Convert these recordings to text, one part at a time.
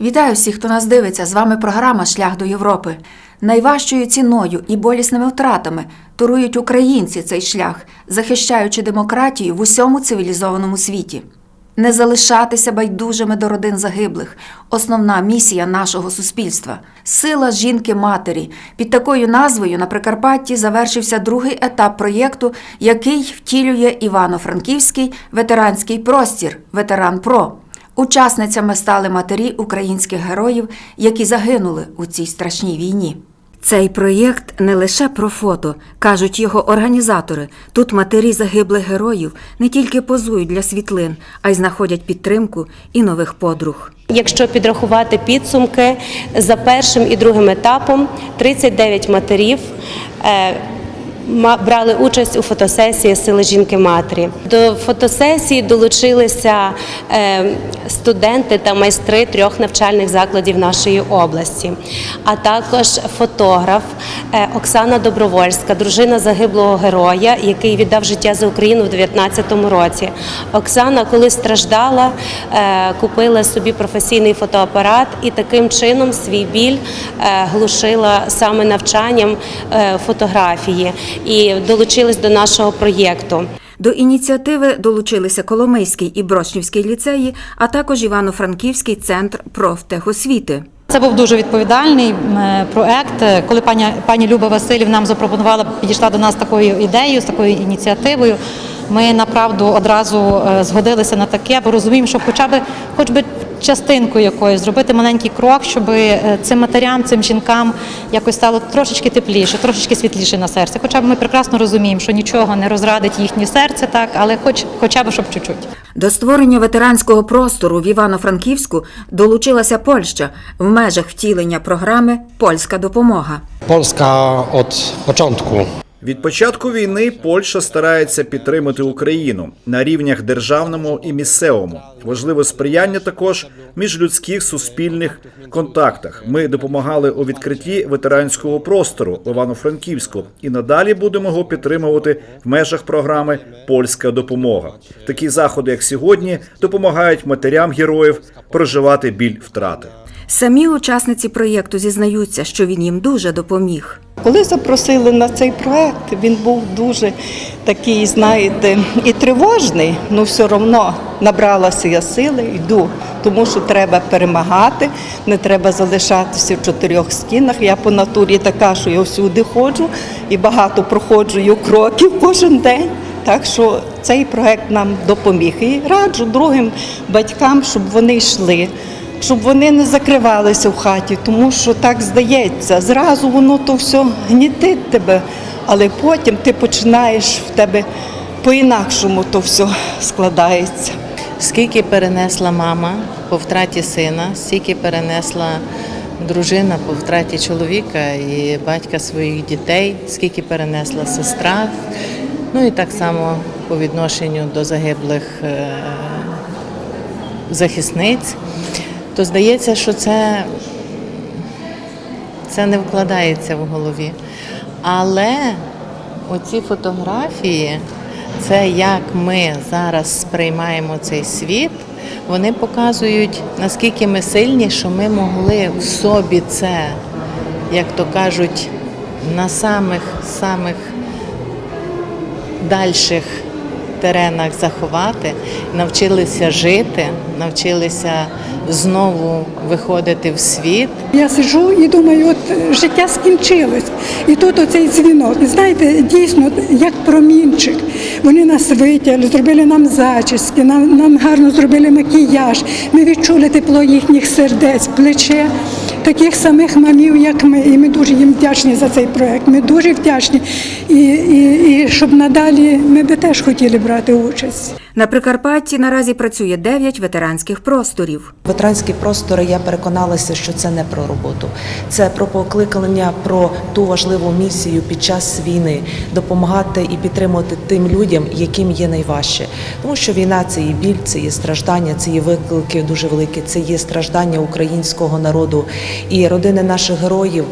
Вітаю всіх, хто нас дивиться. З вами програма Шлях до Європи. Найважчою ціною і болісними втратами турують українці цей шлях, захищаючи демократію в усьому цивілізованому світі. Не залишатися байдужими до родин загиблих основна місія нашого суспільства. Сила жінки-матері. Під такою назвою на Прикарпатті завершився другий етап проєкту, який втілює Івано-Франківський ветеранський простір Ветеран Про. Учасницями стали матері українських героїв, які загинули у цій страшній війні. Цей проєкт не лише про фото, кажуть його організатори. Тут матері загиблих героїв не тільки позують для світлин, а й знаходять підтримку і нових подруг. Якщо підрахувати підсумки за першим і другим етапом, 39 матерів е, брали участь у фотосесії Сили жінки матері. До фотосесії долучилися е, студенти та майстри трьох навчальних закладів нашої області, а також фотограф е, Оксана Добровольська, дружина загиблого героя, який віддав життя за Україну в 2019 році. Оксана, коли страждала, е, купила собі професійний фотоапарат і таким чином свій біль глушила саме навчанням фотографії і долучилась до нашого проєкту. До ініціативи долучилися Коломийський і Брошнівський ліцеї, а також Івано-Франківський центр профтехосвіти. Це був дуже відповідальний е, проект. Е, Коли пані, пані Люба Васильів нам запропонувала, підійшла до нас такою ідеєю, з такою ініціативою. Ми направду одразу е, згодилися на таке, бо розуміємо, що хоча б хоч би частинку якоюсь зробити маленький крок, щоб е, цим матерям, цим жінкам якось стало трошечки тепліше, трошечки світліше на серці. Хоча б ми прекрасно розуміємо, що нічого не розрадить їхнє серце, так, але хоч хоча б щоб чуть-чуть. До створення ветеранського простору в Івано-Франківську долучилася Польща в межах втілення програми Польська допомога. Polska od początku Від початку війни Польща старається підтримати Україну на рівнях державному і місцевому. Важливе сприяння також між людських суспільних контактах. Ми допомагали у відкритті ветеранського простору Івано-Франківську і надалі будемо його підтримувати в межах програми Польська допомога. Такі заходи, як сьогодні, допомагають матерям героїв проживати біль втрати. Самі учасниці проєкту зізнаються, що він їм дуже допоміг. Коли запросили на цей проект, він був дуже такий, знаєте, і тривожний, але все одно набралася я сили, йду, тому що треба перемагати, не треба залишатися в чотирьох стінах. Я по натурі така, що я всюди ходжу і багато проходжую кроків кожен день. Так що цей проект нам допоміг. І раджу другим батькам, щоб вони йшли щоб вони не закривалися в хаті, тому що так здається, зразу воно то все гнітить тебе, але потім ти починаєш в тебе по-інакшому то все складається. Скільки перенесла мама по втраті сина, стільки перенесла дружина по втраті чоловіка і батька своїх дітей, скільки перенесла сестра. Ну і так само по відношенню до загиблих е, захисниць, то здається, що це, це не вкладається в голові. Але оці фотографії, це як ми зараз сприймаємо цей світ, вони показують, наскільки ми сильні, що ми могли в собі це, як то кажуть, на самих самих дальших теренах заховати, навчилися жити, навчилися знову виходити в світ. Я сиджу і думаю, от життя скінчилось. І тут оцей дзвінок. І знаєте, дійсно, як промінчик. Вони нас витягли, зробили нам зачіски, нам, нам гарно зробили макіяж. Ми відчули тепло їхніх сердець, плече. Таких самих мамів, як ми, і ми дуже їм вдячні за цей проект. Ми дуже вдячні. І, і, і щоб надалі ми би теж хотіли брати участь. На Прикарпатті наразі працює 9 ветеранських просторів. Ветеранські простори, я переконалася, що це не про роботу, це про покликання, про ту важливу місію під час війни допомагати і підтримувати тим людям, яким є найважче. Тому що війна це є біль, це є страждання, це є виклики дуже великі, це є страждання українського народу. І родини наших героїв,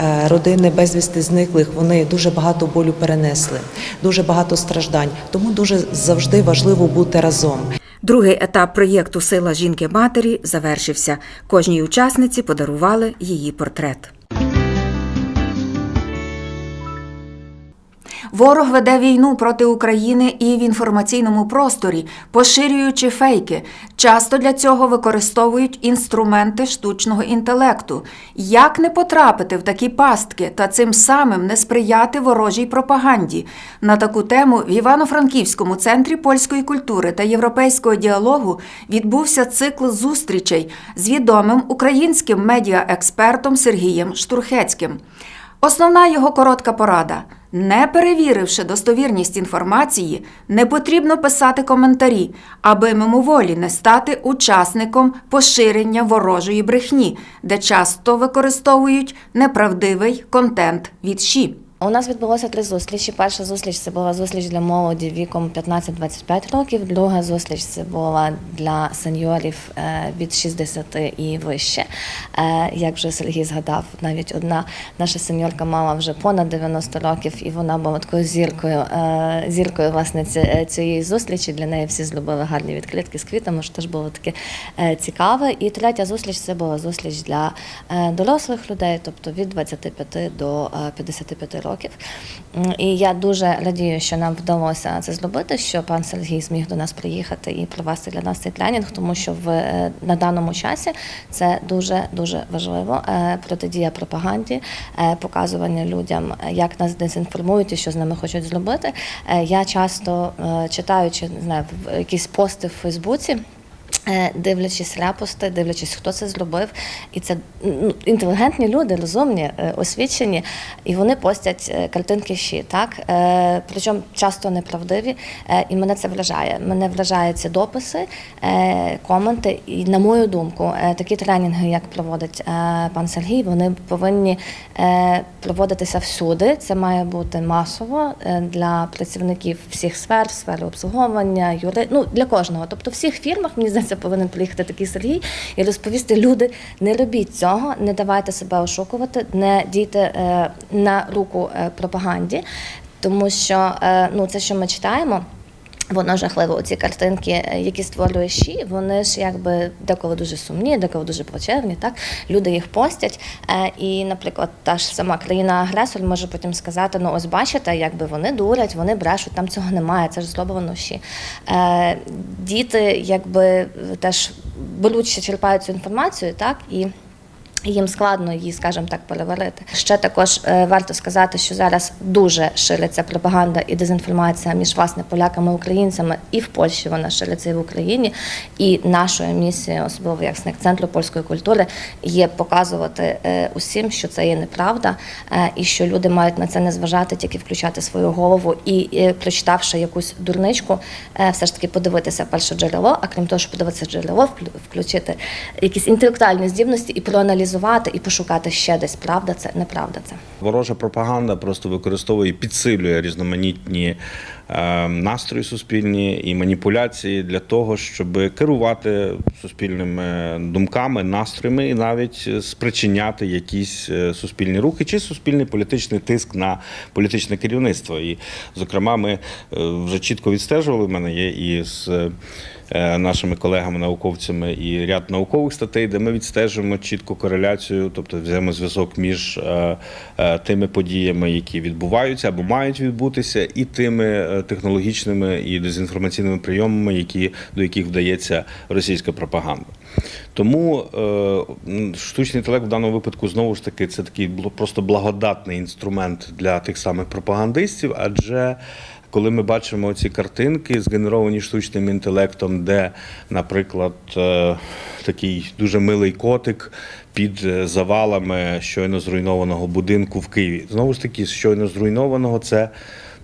е, родини безвісти зниклих, вони дуже багато болю перенесли, дуже багато страждань. Тому дуже завжди важливо бути разом. Другий етап проєкту Сила жінки-матері завершився. Кожній учасниці подарували її портрет. Ворог веде війну проти України і в інформаційному просторі, поширюючи фейки. Часто для цього використовують інструменти штучного інтелекту. Як не потрапити в такі пастки та цим самим не сприяти ворожій пропаганді? На таку тему в Івано-Франківському центрі польської культури та європейського діалогу відбувся цикл зустрічей з відомим українським медіаекспертом Сергієм Штурхецьким. Основна його коротка порада. Не перевіривши достовірність інформації, не потрібно писати коментарі, аби мимоволі не стати учасником поширення ворожої брехні, де часто використовують неправдивий контент від ШІ. У нас відбулося три зустрічі. Перша зустріч це була зустріч для молоді віком 15-25 років. Друга зустріч це була для сеньорів е, від 60 і вище. Е, Як вже Сергій згадав, навіть одна наша сеньорка мала вже понад 90 років, і вона була такою зіркою, е, зіркою власне цієї зустрічі. Для неї всі зробили гарні відкритки з квітами, що теж було таке цікаве. І третя зустріч це була зустріч для дорослих людей, тобто від 25 до е, 55 років. М, І я дуже радію, що нам вдалося це зробити, що пан Сергій зміг до нас приїхати і провести для нас цей тренінг, тому що в е, на даному часі це дуже дуже важливо. Е, Протидія пропаганді, е, показування людям, як нас дезінформують і що з нами хочуть зробити. Я часто читаючи не знаю, якісь пости в Фейсбуці. Е, Дивлячись репости, дивлячись, хто це зробив, і це ну, інтелігентні люди, розумні, е, освічені, і вони постять е, картинки щі, так причому часто неправдиві, і мене це вражає. Мене вражають ці дописи, коменти. І на мою думку, такі тренінги, як проводить пан Сергій, вони повинні проводитися всюди. Це має бути масово для працівників всіх сфер, сфери обслуговування, юри, ну для кожного. Тобто, в всіх фірмах мені здається, повинен приїхати такий Сергій і розповісти люди: не робіть цього, не давайте себе ошукувати, не дійте е, на руку е, пропаганді, тому що е, ну це, що ми читаємо. Воно жахливо. Оці картинки, е, які створює ШІ, вони ж якби деколи дуже сумні, деколи дуже плачевні. Так люди їх постять. Е, І, наприклад, та ж сама країна-агресор може потім сказати: ну ось бачите, якби вони дурять, вони брешуть, там цього немає. Це ж зроблено ШІ. Е, Діти, якби теж болюче черпають цю інформацію, так і. Їм складно її, скажімо так, переварити. Ще також е, варто сказати, що зараз дуже шириться пропаганда і дезінформація між власне поляками і українцями, і в Польщі вона шириться, і в Україні. І нашою місією, особливо як СНЕК центру польської культури, є показувати е, усім, що це є неправда, е, і що люди мають на це не зважати, тільки включати свою голову і, прочитавши якусь дурничку, все ж таки подивитися перше джерело, а крім того, що подивитися джерело, включити якісь інтелектуальні здібності і проаналізувати, і пошукати ще десь правда це, неправда це. Ворожа пропаганда просто використовує підсилює різноманітні настрої суспільні і маніпуляції для того, щоб керувати суспільними думками, настроями і навіть спричиняти якісь е, суспільні рухи чи суспільний політичний тиск на політичне керівництво. І, зокрема, ми е, вже чітко відстежували. в мене є і з е, нашими колегами-науковцями і ряд наукових статей, де ми відстежуємо чітку кореляцію, тобто взаємозв'язок між е, е, тими подіями, які відбуваються або мають відбутися, і тими е, технологічними і дезінформаційними прийомами, які, до яких вдається російська пропаганда. Тому е, штучний інтелект в даному випадку знову ж таки це такий просто благодатний інструмент для тих самих пропагандистів, адже коли ми бачимо ці картинки, згенеровані штучним інтелектом, де, наприклад, е, такий дуже милий котик під е, завалами щойно зруйнованого будинку в Києві. Знову ж таки, щойно зруйнованого це.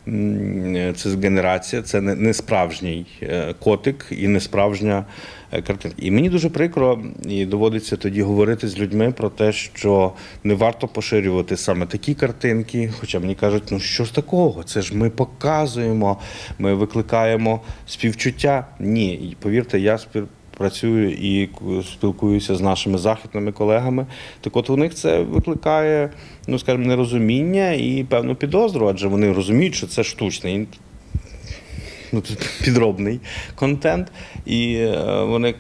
М, Це генерація, це не, справжній е, котик і не справжня е, картинка. І мені дуже прикро, і доводиться тоді говорити з людьми про те, що не варто поширювати саме такі картинки. Хоча мені кажуть, ну що ж такого? Це ж ми показуємо, ми викликаємо співчуття. Ні, повірте, я спів- працюю і спілкуюся з нашими західними колегами. Так от у них це викликає, ну скажімо, нерозуміння і певну підозру, адже вони розуміють, що це штучний. ну, підробний контент, і е, вони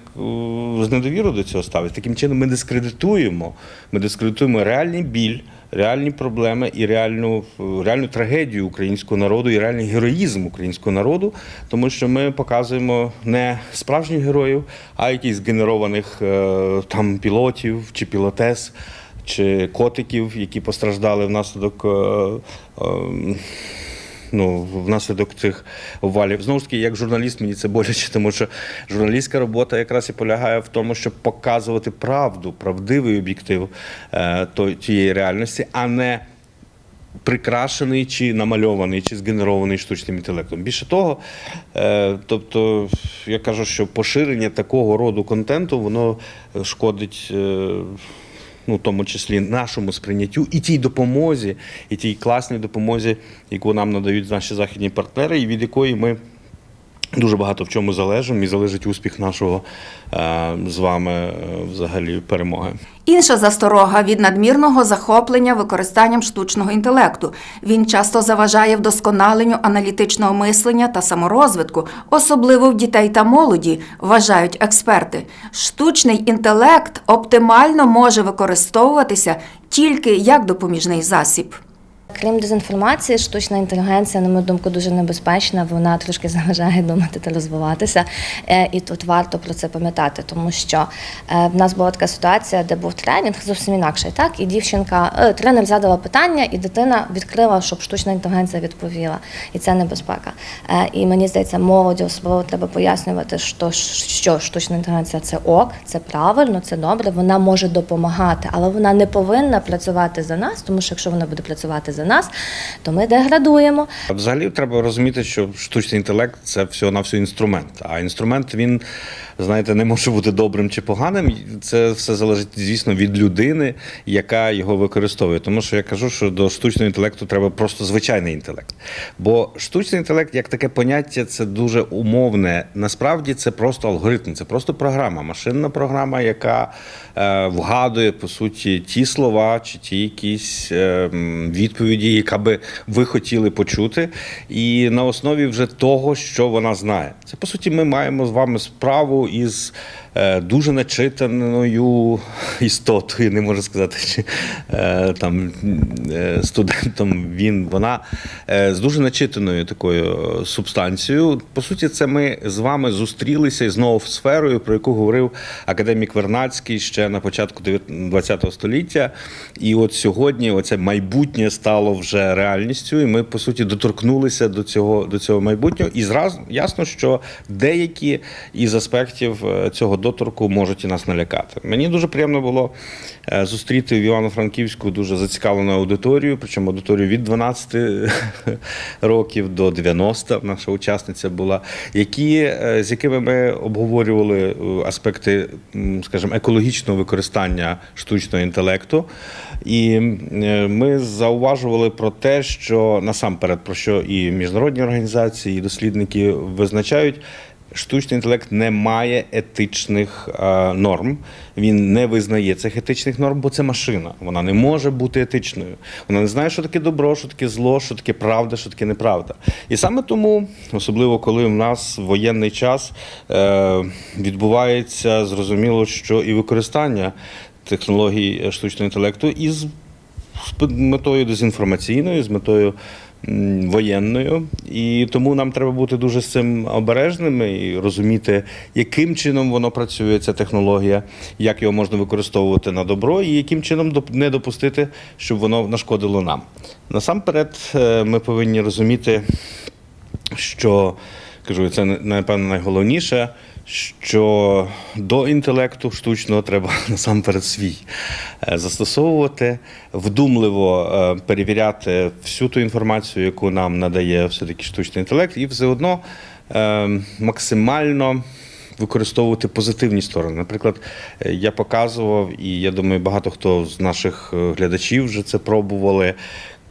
з недовірою до цього ставлять. Таким чином ми дискредитуємо, ми дискредитуємо реальний біль, реальні проблеми і реальну, реальну трагедію українського народу, і реальний героїзм українського народу, тому що ми показуємо не справжніх героїв, а якісь генерованих е, там пілотів чи пілотес. Чи котиків, які постраждали внаслідок е, е, ну, внаслідок цих обвалів. Знову ж таки, як журналіст, мені це боляче, тому що журналістська робота якраз і полягає в тому, щоб показувати правду, правдивий об'єктив е, тієї реальності, а не прикрашений чи намальований, чи згенерований штучним інтелектом. Більше того, е, тобто я кажу, що поширення такого роду контенту воно шкодить. е, Ну, тому числі нашому сприйняттю і тій допомозі, і тій класній допомозі, яку нам надають наші західні партнери, і від якої ми дуже багато в чому залежимо, і залежить успіх нашого е, з вами е, взагалі перемоги. Інша засторога від надмірного захоплення використанням штучного інтелекту. Він часто заважає вдосконаленню аналітичного мислення та саморозвитку, особливо в дітей та молоді, вважають експерти. Штучний інтелект оптимально може використовуватися тільки як допоміжний засіб. Крім дезінформації, штучна інтелігенція, на мою думку, дуже небезпечна. Вона трошки заважає думати та розвиватися. Е, І тут варто про це пам'ятати, тому що е, в нас була така ситуація, де був тренінг зовсім інакший. Так, і дівчинка, е, тренер задала питання, і дитина відкрила, щоб штучна інтелігенція відповіла. І це небезпека. І мені здається, молоді особливо треба пояснювати, що, що штучна інтелігенція це ок, це правильно, це добре. Вона може допомагати, але вона не повинна працювати за нас, тому що якщо вона буде працювати за нас, то ми деградуємо. Взагалі треба розуміти, що штучний інтелект це всього на все інструмент. А інструмент він, знаєте, не може бути добрим чи поганим. Це все залежить, звісно, від людини, яка його використовує. Тому що я кажу, що до штучного інтелекту треба просто звичайний інтелект. Бо штучний інтелект, як таке поняття, це дуже умовне. Насправді це просто алгоритм, це просто програма, машинна програма, яка е, вгадує по суті ті слова чи ті якісь е, м, відповіді, яка би ви хотіли почути, і на основі вже того, що вона знає. Це по суті, ми маємо з вами справу із дуже начитаною істотою, не можу сказати, чи е, там е, студентом він, вона е, з дуже начитаною такою е, субстанцією. По суті, це ми з вами зустрілися із новою сферою, про яку говорив академік Вернацький ще на початку ХХ століття. І от сьогодні оце майбутнє стало вже реальністю, і ми по суті доторкнулися до цього до цього майбутнього. І зразу ясно, що деякі із аспектів е, цього доторку можуть і нас налякати. Мені дуже приємно було е, зустріти в Івано-Франківську дуже зацікавлену аудиторію, причому аудиторію від 12 років до 90, наша учасниця була, які, е, з якими ми обговорювали е, аспекти, скажімо, екологічного використання штучного інтелекту. І ми зауважували про те, що насамперед про що і міжнародні організації, і дослідники визначають. Штучний інтелект не має етичних е, норм. Він не визнає цих етичних норм, бо це машина. Вона не може бути етичною. Вона не знає, що таке добро, що таке зло, що таке правда, що таке неправда. І саме тому, особливо коли в нас воєнний час е, відбувається зрозуміло, що і використання технологій штучного інтелекту із з метою дезінформаційною, з метою воєнною. І тому нам треба бути дуже з цим обережними і розуміти, яким чином воно працює, ця технологія, як його можна використовувати на добро, і яким чином не допустити, щоб воно нашкодило нам. Насамперед, е, ми повинні розуміти, що кажу, це напевно найголовніше. Що до інтелекту штучного треба насамперед свій е, застосовувати, вдумливо е, перевіряти всю ту інформацію, яку нам надає все-таки штучний інтелект, і все одно е, максимально використовувати позитивні сторони. Наприклад, я показував, і я думаю, багато хто з наших глядачів вже це пробували.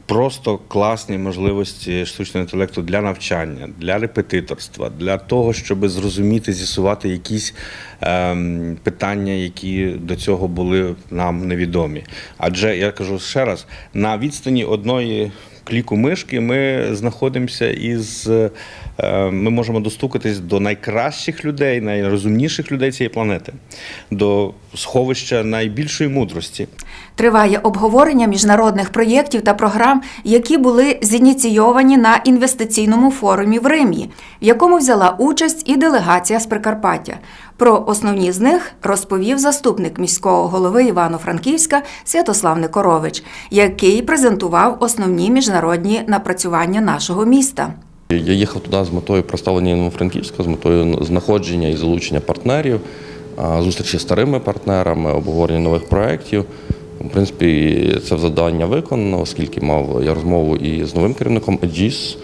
Просто класні можливості штучного інтелекту для навчання, для репетиторства, для того, щоб зрозуміти, з'ясувати якісь ем, питання, які до цього були нам невідомі. Адже я кажу ще раз: на відстані одної кліку мишки ми знаходимося із е, ми можемо достукатись до найкращих людей, найрозумніших людей цієї планети, до сховища найбільшої мудрості. Триває обговорення міжнародних проєктів та програм, які були зініційовані на інвестиційному форумі в Римі, в якому взяла участь і делегація з Прикарпаття. Про основні з них розповів заступник міського голови Івано-Франківська Святослав Никорович, який презентував основні міжнародні напрацювання нашого міста. Я їхав туди з метою представлення Івано-Франківська, з метою знаходження і залучення партнерів, зустрічі з старими партнерами, обговорення нових проєктів. В принципі, це завдання виконано, оскільки мав я розмову і з новим керівником ЕДІС,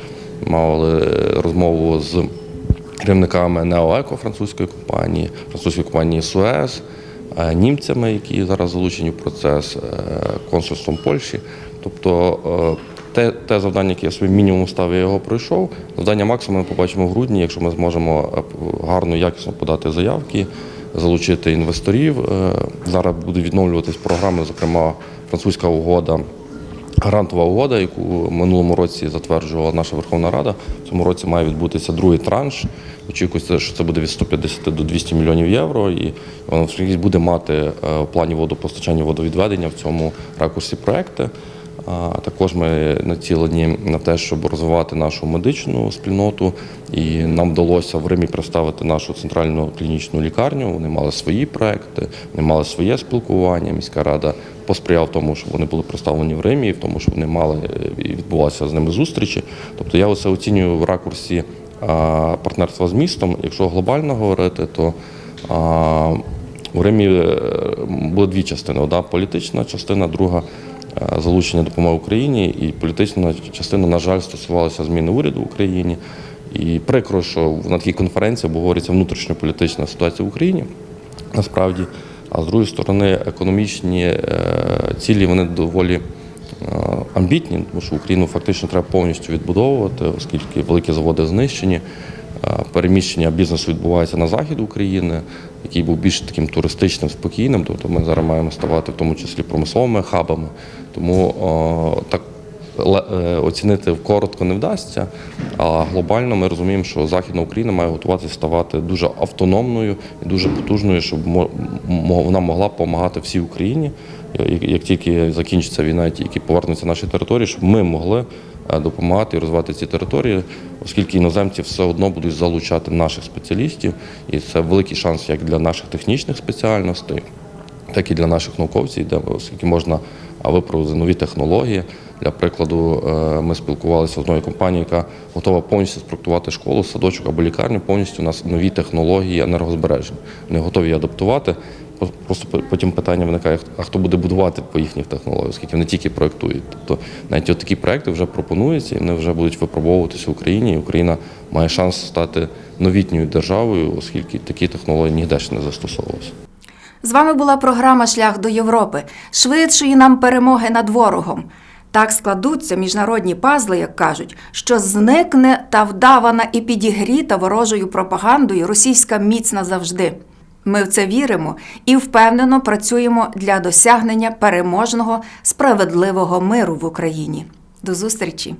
мав е, розмову з керівниками Неоеко французької компанії, французької компанії Суез, е, німцями, які зараз залучені в процес, е, консульством Польщі. Тобто е, те, те завдання, яке я собі мінімум ставив, я його пройшов. Завдання максимум ми побачимо в грудні, якщо ми зможемо е, гарно, якісно подати заявки, залучити інвесторів. Е, Зараз будуть відновлюватись програми, зокрема французька угода. Грантова угода, яку в минулому році затверджувала наша Верховна Рада. В цьому році має відбутися другий транш. Очікується, що це буде від 150 до 200 мільйонів євро. І воно буде мати е, в плані водопостачання водовідведення в цьому ракурсі проекти. А Також ми націлені на те, щоб розвивати нашу медичну спільноту, і нам вдалося в Римі представити нашу центральну клінічну лікарню. Вони мали свої проекти, вони мали своє спілкування. Міська рада посприяв тому, щоб вони були представлені в Римі, в тому, щоб вони мали е, і відбувалися з ними зустрічі. Тобто я це оцінюю в ракурсі партнерства з містом. Якщо глобально говорити, то у Римі е, були дві частини: одна політична частина, друга залучення допомоги Україні. І політична частина, на жаль, стосувалася зміни уряду в Україні. І прикро, що на такій конференції обговорюється внутрішньополітична ситуація в Україні. Насправді, а з другої сторони, економічні е, цілі вони доволі е, амбітні, тому що Україну фактично треба повністю відбудовувати, оскільки великі заводи знищені. Е, Переміщення бізнесу відбувається на захід України, який був більш таким туристичним, спокійним. Тобто ми зараз маємо ставати в тому числі промисловими хабами. Тому о, так е, оцінити коротко не вдасться. А глобально ми розуміємо, що Західна Україна має готуватися ставати дуже автономною і дуже потужною, щоб вона могла допомагати всій Україні. Як- тільки закінчиться війна, тільки повернуться наші території, щоб ми могли е, допомагати і розвивати ці території, оскільки іноземці все одно будуть залучати наших спеціалістів, і це великий шанс як для наших технічних спеціальностей, так і для наших науковців, де оскільки можна випробувати нові технології. Для прикладу, е, ми спілкувалися з одною компанією, яка готова повністю спроектувати школу, садочок або лікарню, повністю у нас нові технології енергозбереження. Вони готові адаптувати. Просто потім питання виникає, а хто буде будувати по їхніх технологіях, оскільки вони тільки проектують. Тобто навіть от такі проекти вже пропонуються і вони вже будуть випробовуватися в Україні. І Україна має шанс стати новітньою державою, оскільки такі технології ніде ще не застосовувалися. З вами була програма Шлях до Європи, швидшої нам перемоги над ворогом. Так складуться міжнародні пазли, як кажуть, що зникне та вдавана і підігріта ворожою пропагандою російська міць назавжди. Ми в це віримо і впевнено працюємо для досягнення переможного справедливого миру в Україні. До зустрічі!